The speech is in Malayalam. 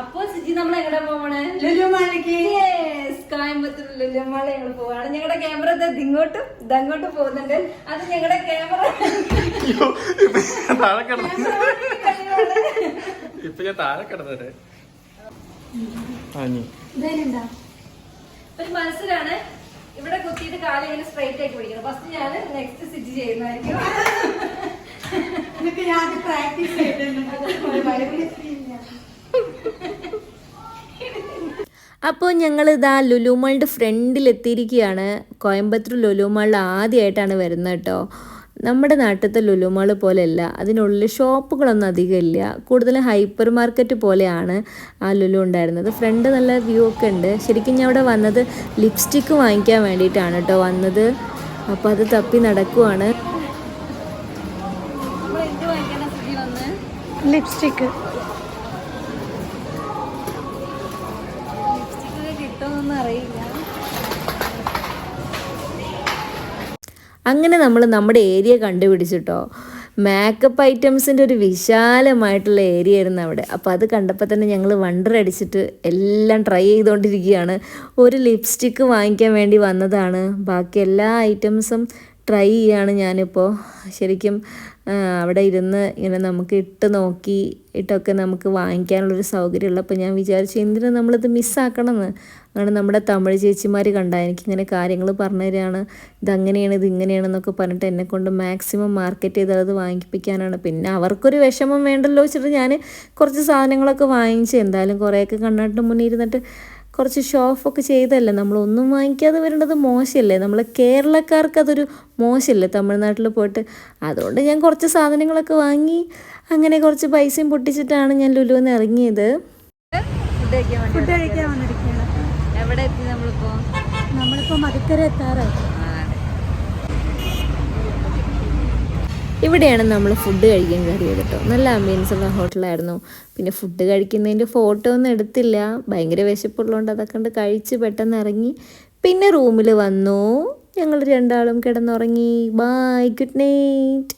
അപ്പൊ സിജി നമ്മൾ എങ്ങടെ പോവാണ്? ലുലുമാലയ്ക്ക് കോയമ്പത്തൂർ ലുലുമാല ഞങ്ങൾ പോവാണ്. ഞങ്ങളുടെ ക്യാമറ ഇങ്ങോട്ടും ഇതങ്ങോട്ടും പോകുന്നുണ്ട്. അത് ഞങ്ങളുടെ ക്യാമറ. അയ്യോ, ഇപ്പൊ ഞാൻ താഴെ കിടന്നത് ഒരു മനസ്സിലാണ് ഇവിടെ കുത്തിയിട്ട് കാലി ഇങ്ങനെ സ്ട്രൈറ്റ് ആക്കി പിടിക്കണം. ഫസ്റ്റ് ഞാൻ നെക്സ്റ്റ് സിജി ചെയ്യുന്നതായിരിക്കും. പ്രാക്ടീസ് ചെയ്തിട്ടുണ്ട്. അപ്പോൾ ഞങ്ങൾ ഇതാ ലുലുമാളിന്റെ ഫ്രണ്ടിലെത്തിയിരിക്കുകയാണ് കോയമ്പത്തൂർ ലുലുമാളിൽ ആദ്യമായിട്ടാണ് വരുന്നത് കേട്ടോ. നമ്മുടെ നാട്ടിലത്തെ ലുലുമാൾ പോലെയല്ല. അതിനുള്ളിൽ ഷോപ്പുകളൊന്നും അധികം ഇല്ല. കൂടുതലും ഹൈപ്പർ മാർക്കറ്റ് പോലെയാണ് ആ ലുലു ഉണ്ടായിരുന്നത്. ഫ്രണ്ട് നല്ല വ്യൂ ഒക്കെ ഉണ്ട്. ശരിക്കും ഞാൻ അവിടെ വന്നത് ലിപ്സ്റ്റിക്ക് വാങ്ങിക്കാൻ വേണ്ടിയിട്ടാണ് കേട്ടോ വന്നത്. അപ്പോൾ അത് തപ്പി നടക്കുവാണ്. നമ്മൾ എന്ത് വാങ്ങിക്കാനാ സിജി വന്ന്? ലിപ്സ്റ്റിക്ക് അറിയില്ല അങ്ങനെ നമ്മൾ നമ്മുടെ ഏരിയ കണ്ടുപിടിച്ചിട്ടോ. മേക്കപ്പ് ഐറ്റംസിന്റെ ഒരു വിശാലമായിട്ടുള്ള ഏരിയ ആയിരുന്നു അവിടെ. അപ്പോൾ അത് കണ്ടപ്പോൾ തന്നെ ഞങ്ങൾ വണ്ടർ അടിച്ചിട്ട് എല്ലാം ട്രൈ ചെയ്തുകൊണ്ടിരിക്കുകയാണ് ഒരു ലിപ്സ്റ്റിക്ക് വാങ്ങിക്കാൻ വേണ്ടി വന്നതാണ്. ബാക്കി എല്ലാ ഐറ്റംസും ട്രൈ ചെയ്യാണ് ഞാനിപ്പോൾ ശരിക്കും അവിടെ ഇരുന്ന് ഇങ്ങനെ നമുക്ക് ഇട്ട് നോക്കി ഇട്ടൊക്കെ നമുക്ക് വാങ്ങിക്കാനുള്ളൊരു സൗകര്യമുള്ളപ്പോൾ ഞാൻ വിചാരിച്ചു എന്തിനു നമ്മളിത് മിസ്സാക്കണമെന്ന് അങ്ങനെ നമ്മുടെ തമിഴ് ചേച്ചിമാർ കണ്ട എനിക്കിങ്ങനെ കാര്യങ്ങൾ പറഞ്ഞു തരികയാണ് ഇതങ്ങനെയാണ് ഇത് ഇങ്ങനെയാണെന്നൊക്കെ പറഞ്ഞിട്ട് എന്നെ കൊണ്ട് മാക്സിമം മാർക്കറ്റ് ചെയ്ത് അത് വാങ്ങിപ്പിക്കാനാണ്. പിന്നെ അവർക്കൊരു വിഷമം വേണ്ടല്ലോ വെച്ചിട്ട് ഞാൻ കുറച്ച് സാധനങ്ങളൊക്കെ വാങ്ങിച്ച് എന്തായാലും കുറേയൊക്കെ കണ്ണാട്ട് മുന്നിൽ ഇരുന്നിട്ട് കുറച്ച് ഷോ ഒക്കെ ചെയ്തല്ലേ നമ്മളൊന്നും വാങ്ങിക്കാതെ വരേണ്ടത് മോശമല്ലേ? നമ്മൾ കേരളക്കാർക്ക് അതൊരു മോശമല്ലേ? തമിഴ്നാട്ടിൽ പോയിട്ട് അതുകൊണ്ട് ഞാൻ കുറച്ച് സാധനങ്ങളൊക്കെ വാങ്ങി അങ്ങനെ കുറച്ച് പൈസയും പൊട്ടിച്ചിട്ടാണ് ഞാൻ ലുലുവിന്ന് ഇറങ്ങിയത്. ഫുഡ് കഴിക്കാൻ വന്നിരിക്കുകയാണ്. എവിടെ എത്തി നമ്മളിപ്പോ? മതിക്കര എത്താറായി. ഇവിടെയാണ് നമ്മൾ ഫുഡ് കഴിക്കാൻ കയറിയത് കേട്ടോ നല്ല ആംബിയൻസ് ഉള്ള ഹോട്ടലായിരുന്നു പിന്നെ ഫുഡ് കഴിക്കുന്നതിന്റെ ഫോട്ടോ ഒന്നും എടുത്തില്ല. ഭയങ്കര വിശപ്പുള്ളതുകൊണ്ട് അതൊക്കെ കണ്ട് കഴിച്ച് പെട്ടെന്ന് ഇറങ്ങി. പിന്നെ റൂമിൽ വന്നു. ഞങ്ങൾ രണ്ടാളും കിടന്നുറങ്ങി. Bye good night